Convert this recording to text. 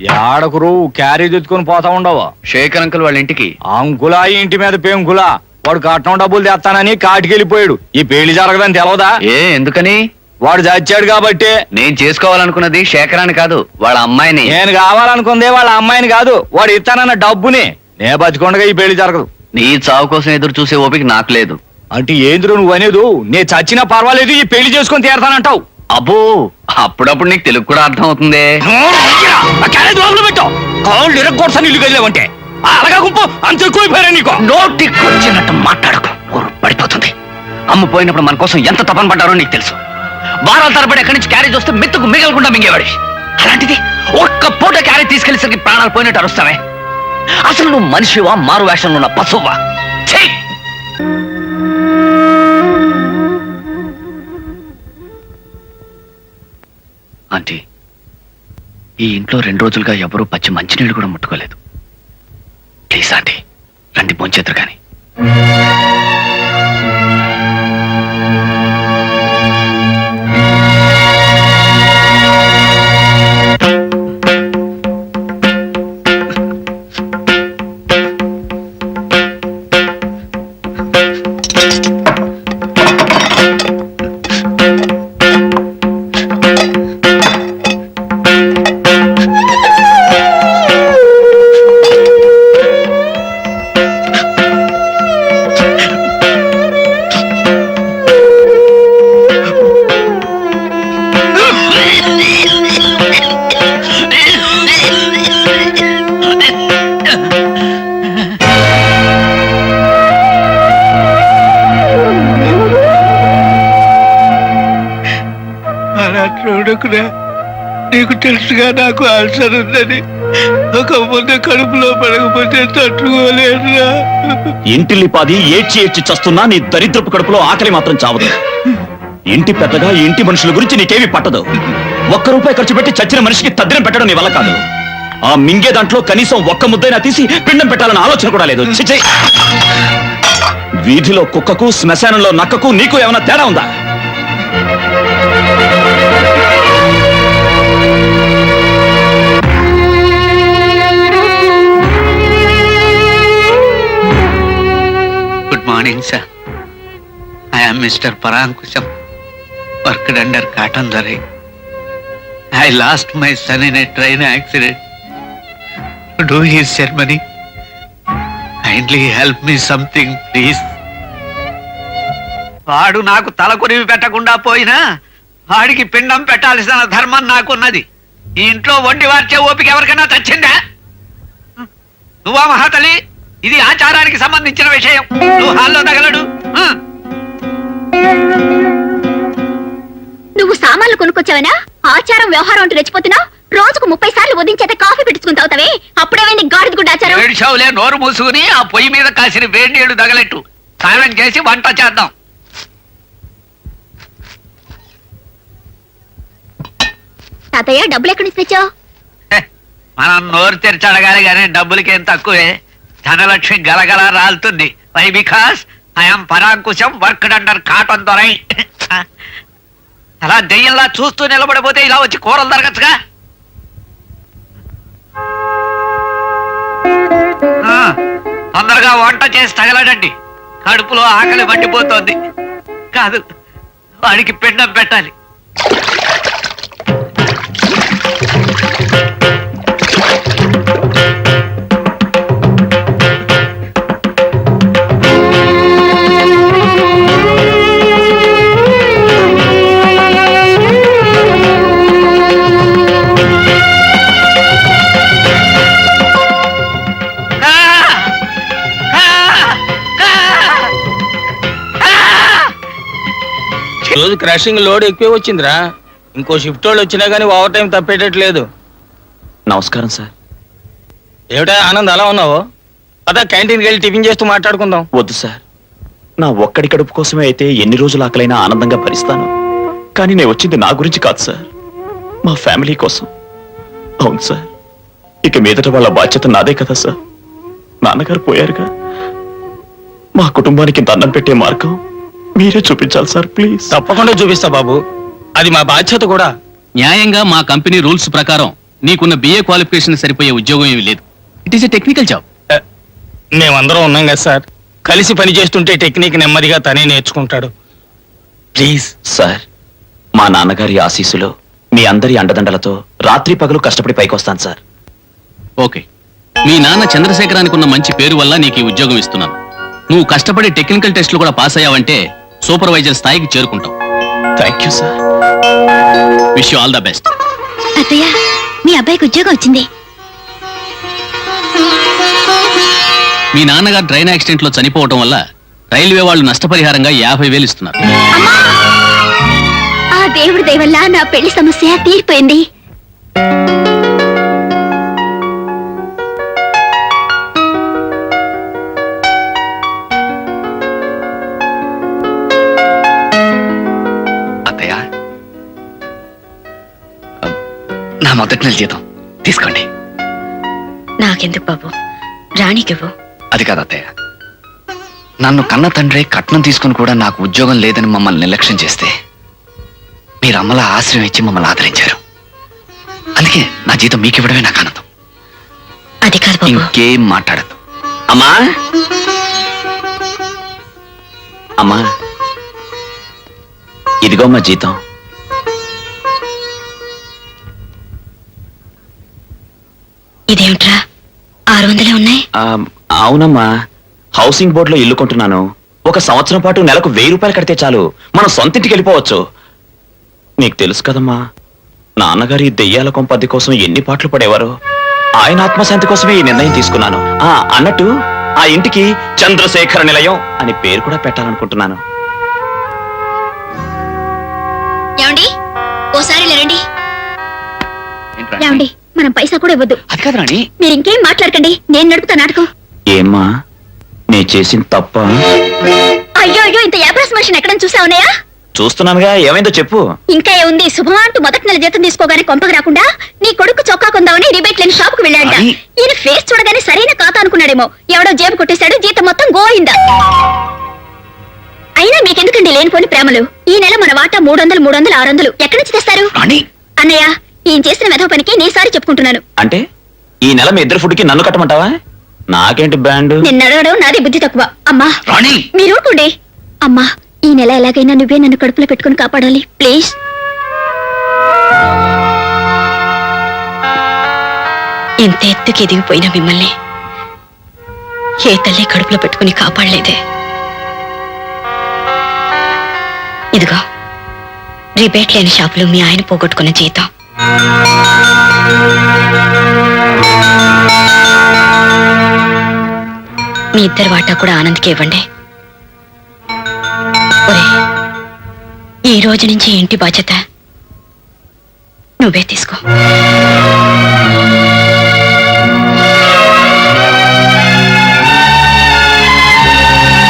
ఏడకురు carry తెచ్చుకొని పోతా ఉండవు? శేఖర్ అంకుల్ వాళ్ళ ఇంటికి. అంకులా ఇంటి మీద పెంకులా. వాడు కట్నం డబ్బులు తెస్తానని కాటికెళ్ళిపోయాడు. ఈ పెళ్ళి జరగదని తెలవదా? ఏ ఎందుకని? వాడు చచ్చాడు కాబట్టి. నేను చేసుకోవాలనుకున్నది శేఖరాన్ని కాదు వాళ్ళ అమ్మాయిని. నేను కావాలనుకుందే వాళ్ళ అమ్మాయిని కాదు వాడు ఇస్తానన్న డబ్బుని. నే బతికొండగా ఈ పెళ్ళి జరగదు. నీ చావు కోసం ఎదురు చూసే ఓపిక నాకు లేదు. అంటే ఏంద్రు నువ్వు అనేది? నే చచ్చినా పర్వాలేదు ఈ పెళ్ళి చేసుకొని తీరతానంటావు. అబ్బో అప్పుడప్పుడు నీకు తెలుగు కూడా అర్థం అవుతుంది. కాళ్ళు ఇరగొడతాను ఇల్లు గదిలేవంటే అలాగా గుంపు. అంత ఎక్కువైపోయారా నీకు. మాట్లాడకు. ఊరు పడిపోతుంది. అమ్మ పోయినప్పుడు మన కోసం ఎంత తపన పడ్డారో నీకు తెలుసు. వారాల తరబడి ఎక్కడి నుంచి క్యారేజ్ వస్తే మెత్తుకు మిగలకుండా మింగేవాడి. అలాంటిది ఒక్క పూట క్యారేజ్ తీసుకెళ్ళేసరికి ప్రాణాలు పోయినట్టు అరుస్తావే. అసలు నువ్వు మనిషివా మారు వేషంలో ఉన్న పశువా ఛీ! ఆంటీ ఈ ఇంట్లో రెండు రోజులుగా ఎవరూ పచ్చి మంచినీళ్ళు కూడా ముట్టుకోలేదు. ప్లీజ్ ఆంటీ రండి పొంచేద్దరు కానీ. చూడకురా నీకు తెలుసుగా నాకు అల్సర్ ఉందని. ఒక ముందు కడుపులో పడకపోతే తట్టుకోలేదురా ఇంటిల్లిపాది ఏడ్చి ఏడ్చి చస్తున్నా నీ దరిద్రపు కడుపులో ఆకలి మాత్రం చావదు. ఇంటి పెద్దగా ఇంటి మనుషుల గురించి నీకేమీ పట్టదు. ఒక్క రూపాయి ఖర్చు పెట్టి చచ్చిన మనిషికి తద్దినం పెట్టడం నీ వల్ల కాదు. ఆ మింగే దాంట్లో కనీసం ఒక్క ముద్దైనా తీసి పిండం పెట్టాలన్న ఆలోచన కూడా లేదు. వీధిలో కుక్కకు శ్మశానంలో నక్కకు నీకు ఏమైనా తేడా ఉందా? Sir I'm mister Parankusham worked under Cotton దరే I lost my son in a train accident do his ceremony kindly help me something please వాడు నాకు తలకొరివి పెట్టకుండా పోయినా వాడికి పిండం పెట్టాల్సిన ధర్మం నాకున్నది. ఈ ఇంట్లో వండి వార్చే ఓపిక ఎవరికైనా తెచ్చిందా? నువ్వా మహాతలి? ఇది ఆచారానికి సంబంధించిన విషయం. నువ్వు హాల్లో తగలడు. నువ్వు సామాన్లు కొనుక్కొచ్చావనా? ఆచారం వ్యవహారం అంటూ రెచ్చిపోతున్నావు రోజుకు ముప్పై సార్లు ఉదయించేత కాఫీ పెట్టుకుని తాగుతావే? అప్పుడేమైంది గాడిద గుడ్డ ఆచారం? ఏడిచావులే నోరు మూసుకుని ఆ పొయ్యి మీద కాసిన వేడి నీళ్ళు తగలెట్టు. స్నానం చేసి వంట చేద్దాం. తాతయ్య డబ్బులు ఎక్కడి నుంచి తెచ్చావు? మనం నోరు తెరిచి అడగాలి కానీ డబ్బులకేం తక్కువే. ధనలక్ష్మి గలగల రాలుతుంది. Why because I'm Parankusham work under Cotton దొరై. అలా దెయ్యంలా చూస్తూ నిలబడిపోతే ఇలా వచ్చి కూరలు తరగచ్చుగా ఆ, తొందరగా వంట చేసి తగలడండి. కడుపులో ఆకలి మండిపోతోంది. కాదు వాడికి పిండం పెట్టాలి. రోజు క్రషింగ్ లోడ్ ఎక్కువ వచ్చిందిరా. ఇంకో షిఫ్ట్ వాళ్ళు వచ్చినా కానీ ఓవర్ టైం తప్పేటట్లేదు. నమస్కారం సార్. ఏమిటా ఆనంద్ అలా ఉన్నావు? పద క్యాంటీన్కి వెళ్ళి టిఫిన్ చేస్తూ మాట్లాడుకుందాం. వద్దు సార్. నా ఒక్కడి కడుపు కోసమే అయితే ఎన్ని రోజులు ఆకలైనా ఆనందంగా భరిస్తాను. కానీ నేను వచ్చింది నా గురించి కాదు సార్. మా ఫ్యామిలీ కోసం. అవును సార్. ఇక మీదట వాళ్ళ బాధ్యత నాదే కదా సార్. నాన్నగారు పోయారుగా. మా కుటుంబానికి దండం పెట్టే మార్గం మీరే చూపించాలి సార్ ప్లీజ్. తప్పకుండా చూపిస్తా బాబు. అది మా బాధ్యత కూడా. న్యాయంగా మా కంపెనీ రూల్స్ ప్రకారం నీకున్న బిఏ క్వాలిఫికేషన్ సరిపోయే ఉద్యోగం ఏమీ లేదు. It is a technical job మేమందరం ఉన్నాం కదా సార్. కలిసి పని చేస్తుంటే టెక్నిక్ నెమ్మదిగా తనే నేర్చుకుంటాడు. ప్లీజ్. సార్ మా నాన్నగారి ఆశీస్సులో మీ అందరి అండదండలతో రాత్రి పగలు కష్టపడి పైకొస్తాను సార్. ఓకే. మీ నాన్న చంద్రశేఖరానికి ఉన్న మంచి పేరు వల్ల నీకు ఈ ఉద్యోగం ఇస్తున్నాను. నువ్వు కష్టపడి టెక్నికల్ టెస్టులు కూడా పాస్ అయ్యావంటే సూపర్వైజర్ స్థాయికి చేరుకుంటావు thank you sir wish you all the best అత్తయ్య మీ అబ్బాయికి ఉద్యోగం వచ్చింది. మీ నాన్నగారు ట్రైన్ యాక్సిడెంట్లో చనిపోవటం వల్ల రైల్వే వాళ్ళు నష్టపరిహారంగా యాభై వేలు ఇస్తున్నారు. ఆ దేవుడి దయ వల్ల నా పెళ్ళి సమస్య తీరిపోయింది. మొదటి నెల జీతం. తీసుకోండి. నాకెందుకు బాబు? రాణికివ్వు? అది కాదు అత్తయ్య. నన్ను కన్న తండ్రి కట్నం తీసుకుని కూడా నాకు ఉద్యోగం లేదని మమ్మల్ని నిర్లక్ష్యం చేస్తే మీరు అమ్మల ఆశ్రయం ఇచ్చి మమ్మల్ని ఆదరించారు. అందుకే నా జీతం మీకు ఇవ్వడమే నాకు ఆనందం. అది కాదు బాబు. ఇంకేం మాట్లాడద్దు. అమ్మా! అమ్మా! ఇదిగో మా జీతం. ఇదేమిట్రా? ఆరు వందలే ఉన్నాయి అవునమ్మా. హౌసింగ్ బోర్డులో ఇల్లు కొంటున్నాను. ఒక సంవత్సరం పాటు నెలకు వెయ్యి రూపాయలు కడితే చాలు. మనం సొంతింటికి వెళ్ళిపోవచ్చు. నీకు తెలుసు కదమ్మా నాన్నగారి దెయ్యాల కొంపద్ది కోసం ఎన్ని పాటలు పడేవారు. ఆయన ఆత్మశాంతి కోసమే ఈ నిర్ణయం తీసుకున్నాను. ఆ అన్నట్టు ఆ ఇంటికి చంద్రశేఖర నిలయం అని పేరు కూడా పెట్టాలనుకుంటున్నాను. ఏమండి? ఓసారి లేరండి ఏమండి మనం పైసా కూడా ఇవ్వద్దు. అది కాదు రాణి. మీరు ఇంకేం మాట్లాడకండి. నేను నడుపుతా నాటకం. ఏమ్మా? నే చేసిన తప్ప. అయ్యో అయ్యో ఇంత యాబ్రాస్ మనిషిని ఎక్కడ చూసావునయా చూస్తున్నానుగా ఏమైందో చెప్పు. ఇంకా ఏముంది? శుభమా అంటూ మొదటి నెల జీతం తీసుకోగానే కొంపకు రాకుండా నీ కొడుకు చొక్కా కొందామని రిబేట్ లేని షాప్కు వెళ్ళాడ అది- ఈయన ఫేస్ చూడగానే సరైన ఖాతా అనుకున్నాడేమో. ఎవడో జేబు కొట్టేశాడు జీతం మొత్తం గోయిందా? అయినా మీకెందుకండి లేనిపోని ప్రేమలు? ఈ నెల మన వాటా మూడు వందలు మూడు వందలు ఆరు వందలు. ఎక్కడి నుంచి తెస్తారు? రాణి. అన్నయ్య ఈయన చేసిన వెధవ పనికి నీసారి చెప్పుకుంటున్నాను. అంటే ఈ నెల మీ ఇద్దరు ఫుడ్కి నన్ను కట్టమంటావా? నాకేంటి బ్యాండ్ నిన్న అడగడం నాది బుద్ధి తక్కువ. అమ్మా రాణి! మీరు ఊరుకోండి. అమ్మా ఈ నెల ఎలాగైనా నువ్వే నన్ను కడుపులో పెట్టుకుని కాపాడాలి. ప్లీజ్. ఇంత ఎత్తుకి ఎదిగిపోయిన మిమ్మల్ని ఏ తల్లి కడుపులో పెట్టుకుని కాపాడలేదే. ఇదిగో రిబేట్ లేని షాపులో మీ ఆయన పోగొట్టుకున్న జీతం. మీ ఇద్దరు వాటా కూడా ఆనంద్కి ఇవ్వండి. ఈ రోజు నుంచి ఇంటి బాధ్యత నువ్వే తీసుకో.